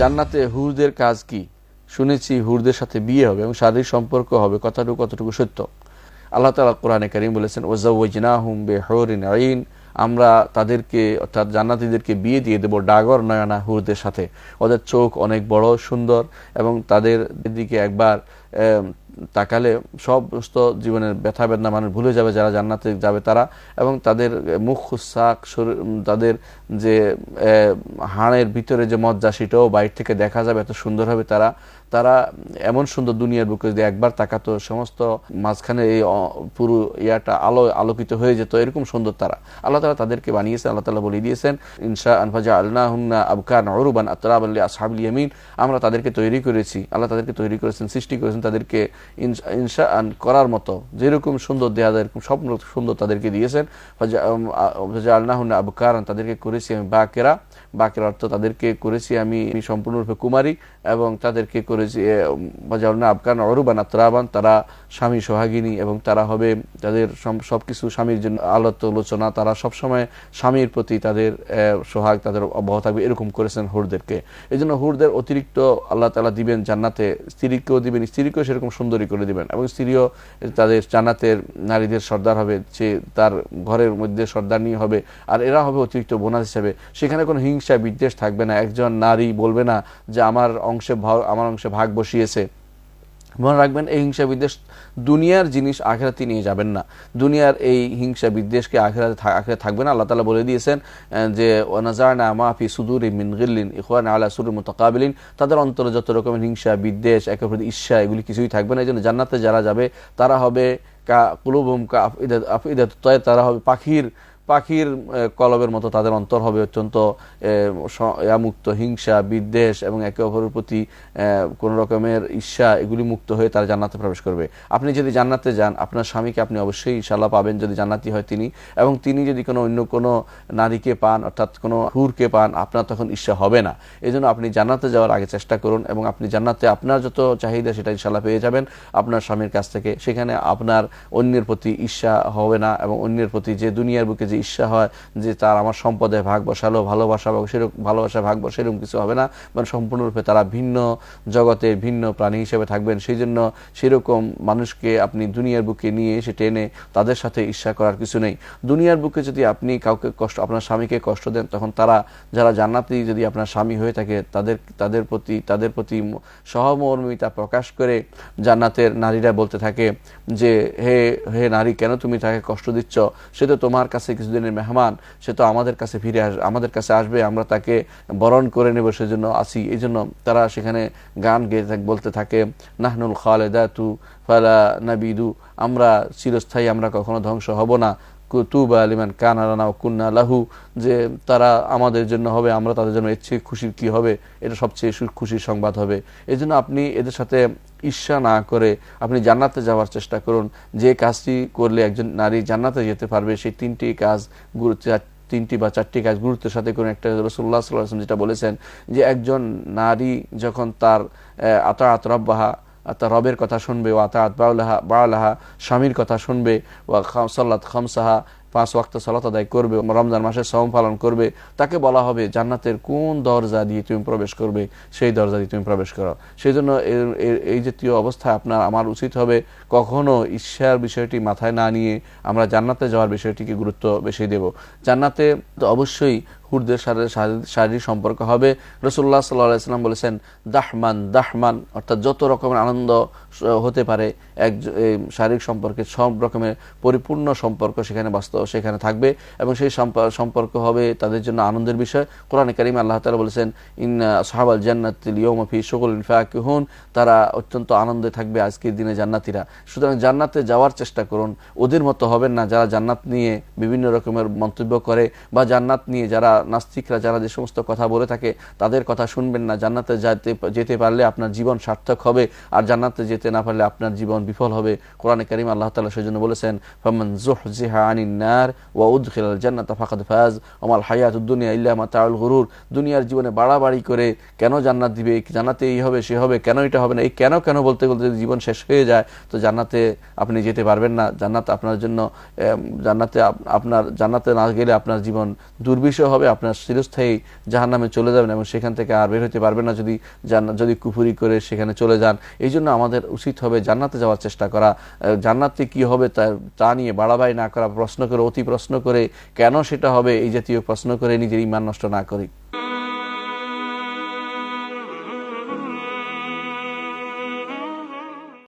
জান্নাতে হুরদের কাজ কি? শুনেছি হুরদের সাথে বিয়ে হবে এবং শারীরিক সম্পর্ক হবে, কথাটুকু কতটুকু সত্য? আল্লাহ তালা কোরআনে করিম বলেছেন ওজাউজিনাহুম বে হরিন আইন আমরা তাদেরকে, অর্থাৎ জান্নাতিদেরকে বিয়ে দিয়ে দেব ডাগর নয়না হুরদের সাথে। ওদের চোখ অনেক বড়, সুন্দর এবং তাদের দিকে একবার তাকালে সমস্ত জীবনের ব্যথা বেদনা মানুষ ভুলে যাবে, যারা জান্নাতে যাবে তারা। এবং তাদের মুখ শাক তাদের যে হাড়ের ভিতরে যে মজ্জা, সেটাও বাইরে থেকে দেখা যাবে, এত সুন্দর হবে তারা। তারা এমন সুন্দর দুনিয়ার বুকে যদি একবার তাকাতো, সমস্ত মাঝখানে এই পুরো ইয়াটা আলো, আলোকিত হয়ে যেত, এরকম সুন্দর তারা। আল্লাহ তালা তাদেরকে বানিয়েছেন, আল্লাহ তালা বলে দিয়েছেন, ইনশা আনফাজা আল্লাহ হুন্না আবকান অরুবান আতরাব আমরা তাদেরকে তৈরি করেছি, আল্লাহ তাদেরকে তৈরি করেছেন, সৃষ্টি করেছেন, তাদেরকে ইনশা করার মতো। যেরকম সুন্দর দেয়া যায় এরকম স্বপ্ন সুন্দর তাদেরকে দিয়েছেন আল্লাহ হুন্না আবকারান, তাদেরকে করেছি আমি বাকেরা। বাকের অর্থ তাদেরকে করেছি আমি সম্পূর্ণরূপে কুমারী এবং তাদেরকে করেছি বাজাউনা আবকান অরুবান, আত্রাবান, তারা স্বামী সোহাগিনী এবং তারা হবে তাদের সব- সবকিছু স্বামীর জন্য আলোত আলোচনা, তারা সবসময় স্বামীর প্রতি তাদের সোহাগ তাদের অব্যাহত থাকবে, এরকম করেছেন হুরদেরকে। এই জন্য হুরদের অতিরিক্ত আল্লাহ তালা দিবেন জান্নাতে, স্ত্রীকেও দিবেন, স্ত্রীকেও সেরকম সুন্দরী করে দিবেন। এবং স্ত্রীও তাদের জানাতের নারীদের সর্দার হবে সে তার ঘরের মধ্যে সর্দার নিয়ে হবে, আর এরা হবে অতিরিক্ত বোনাস হিসেবে। সেখানে কোনো হিংসা বিদ্বেষ থাকবে না। একজন নারী বলবে না যে, আমার অংশে আমার অংশে ভাগ বসিয়েছে। মনে রাখবেন, এই হিংসা বিদ্বেষ দুনিয়ার জিনিস আখেরাতে নিয়ে যাবেন না। দুনিয়ার এই হিংসা বিদ্বেষকে আখেরাতে আখেরাতে থাকবে না। আল্লাহ তালা বলে দিয়েছেন যে ওনাজারনা মাফি সুদুর মিন গিল্লিন ইখওয়ান আলা সুর মুতাকাবিলিন। তাদের অন্তরে যত রকমের হিংসা, বিদ্বেষ একের প্রতি ঈর্ষা, এগুলি কিছুই থাকবে না। এই জন্য জান্নাতে যারা যাবে, তারা হবে কা, কুলুবুম কা আফইদাত তয় তারা হবে পাখির পাখির কলবের মতো তাদের অন্তর হবে অত্যন্ত মুক্ত হিংসা, বিদ্বেষ এবং একে অপরের প্রতি কোন রকমের ঈর্ষা, এগুলি মুক্ত হয়ে তারা জান্নাতে প্রবেশ করবে। আপনি যদি জান্নাতে যান, আপনার স্বামীকে আপনি অবশ্যই ইনশাল্লাহ পাবেন যদি জান্নাতি হয় তিনি। এবং তিনি যদি কোনো অন্য কোনো নারীকে পান, অর্থাৎ কোনো হুরকে পান, আপনার তখন ঈর্ষা হবে না। এই আপনি জান্নাতে যাওয়ার আগে চেষ্টা করুন এবং আপনি জান্নাতে আপনার যত চাহিদা সেটা ইনশাল্লাহ পেয়ে যাবেন। আপনার স্বামীর কাছ থেকে সেখানে আপনার অন্যের প্রতি ঈর্ষা হবে না এবং অন্যের প্রতি যে দুনিয়ার বুকে যে ঈর্ষা হয় যে তার আমার সম্পদে ভাগ বসালো, ভালোবাসা বা সেরকম, ভালোবাসা, ভাগ বসে এরকম কিছু হবে না। মানে সম্পূর্ণরূপে তারা ভিন্ন জগতের ভিন্ন প্রাণী হিসেবে থাকবেন। সেই জন্য সেরকম মানুষকে আপনি দুনিয়ার বুকে নিয়ে এসে টেনে তাদের সাথে ঈর্ষা করার কিছু নেই। দুনিয়ার বুকে যদি আপনি কাউকে কষ্ট, আপনার স্বামীকে কষ্ট দেন, তখন তারা, যারা জান্নাতি যদি আপনার স্বামী হয়ে থাকে, তাদের তাদের প্রতি তাদের প্রতি সহমর্মিতা প্রকাশ করে জান্নাতের নারীরা বলতে থাকে যে, হে হে নারী, কেন তুমি তাকে কষ্ট দিচ্ছ? সে তো তোমার কাছে কিছুদিনের মেহমান, সে তো আমাদের কাছে ফিরে আস, আমাদের কাছে আসবে, আমরা তাকে বরণ করে নেব সেজন্য আসি। এই জন্য তারা সেখানে গান গেয়ে থাক- বলতে থাকে, নাহনুল খালেদা তু ফালা নাবিদু আমরা চিরস্থায়ী, আমরা কখনো ধ্বংস হব না তুবা আলিমান কানারানা কুন্না লাহু যে তারা আমাদের জন্য হবে, আমরা তাদের জন্য এর চেয়ে খুশির কী হবে? এটা সবচেয়ে খুশির সংবাদ হবে। এই আপনি এদের সাথে ঈর্ষা না করে আপনি জান্নাতে যাওয়ার চেষ্টা করুন। যে কাজটি করলে একজন নারী জান্নাতে যেতে পারবে, সেই তিনটি কাজ গুরুত্ব তিনটি বা চারটি কাজ গুরুত্বের সাথে করে একটা রসুল্লাহ সাল্লাহ যেটা বলেছেন যে একজন নারী যখন তার আতা আতরব্বাহা তার রবের কথা শুনবে, ও আতা আত বাউলাহা বাউলাহা স্বামীর কথা শুনবে ও সাল্লাত খামসাহা পাঁচ ওয়াক্ত সালাত আদায় করবে, রমজান মাসে সম পালন করবে, তাকে বলা হবে জান্নাতের কোন দরজা দিয়ে তুমি প্রবেশ করবে, সেই দরজা দিয়ে তুমি প্রবেশ করো। সেই জন্য এই জাতীয় অবস্থায় আপনার, আমার উচিত হবে কখনো ঈর্ষার বিষয়টি মাথায় না নিয়ে আমরা জান্নাতে যাওয়ার বিষয়টিকে গুরুত্ব বেশি দেব। জান্নাতে তো অবশ্যই হুরদের শারীরিক সম্পর্ক হবে। রসুল্লাহ সাল্লাম বলেছেন, দাহমান দাহমান, অর্থাৎ যত রকমের আনন্দ হতে পারে। এক শারীরিক সম্পর্কে সব রকমের পরিপূর্ণ সম্পর্ক সেখানে বাস্তব, সেখানে থাকবে এবং সেই সম্পর্ক হবে তাদের জন্য আনন্দের বিষয়। কোরআন করিম আল্লাহ তালা বলেছেন ইন সাহাবাল জান্নাতিল ইয়মফি সকল ইনফাকুন তারা অত্যন্ত আনন্দে থাকবে আজকের দিনে জান্নাতিরা। সুতরাং জান্নাতে যাওয়ার চেষ্টা করুন। ওদের মতো হবেন না যারা জান্নাত নিয়ে বিভিন্ন রকমের মন্তব্য করে বা জান্নাত নিয়ে যারা নাস্তিকরা, যারা যে সমস্ত কথা বলে থাকে, তাদের কথা শুনবেন না। জান্নাতে যেতে যেতে পারলে আপনার জীবন সার্থক হবে। আর জান্নাতে যেতে করতে না পারলে আপনার জীবন বিফল হবে। কোরআনে কারিম আল্লাহ তাআলা সেজন্য বলেছেন, ফামান জুহজিহা আনিন নার ওয়া উদখিলাল জান্নাতা ফাকাদ ফাজ ওমাল হায়াতুদ দুনিয়া ইল্লা মাতাউল গুরুর। দুনিয়ার জীবনে বাড়াবাড়ি করে কেন জান্নাত দিবে? জান্নাতে এই হবে, সে হবে, কেন এটা হবে না? এই কেন কেন বলতে বলতে যদি জীবন শেষ হয়ে যায়, তো জান্নাতে আপনি যেতে পারবেন না। জান্নাত আপনার জন্য জান্নাতে আপনার, জান্নাতে না গেলে আপনার জীবন দুর্বিষহ হবে, আপনার চিরস্থায়ী জাহান্নামে চলে যাবেন এবং সেখান থেকে আর বের হতে পারবেন না যদি যদি কুফুরি করে সেখানে চলে যান। এই জন্য আমাদের উচিত হবে জান্নাতে যাওয়ার চেষ্টা করা। জান্নাতে কি হবে তা নিয়ে বাড়াবাড়ি না করা, প্রশ্ন করে, অতি প্রশ্ন করে কেন সেটা হবে এই জাতীয় প্রশ্ন করে নিজের ইমান নষ্ট না করি।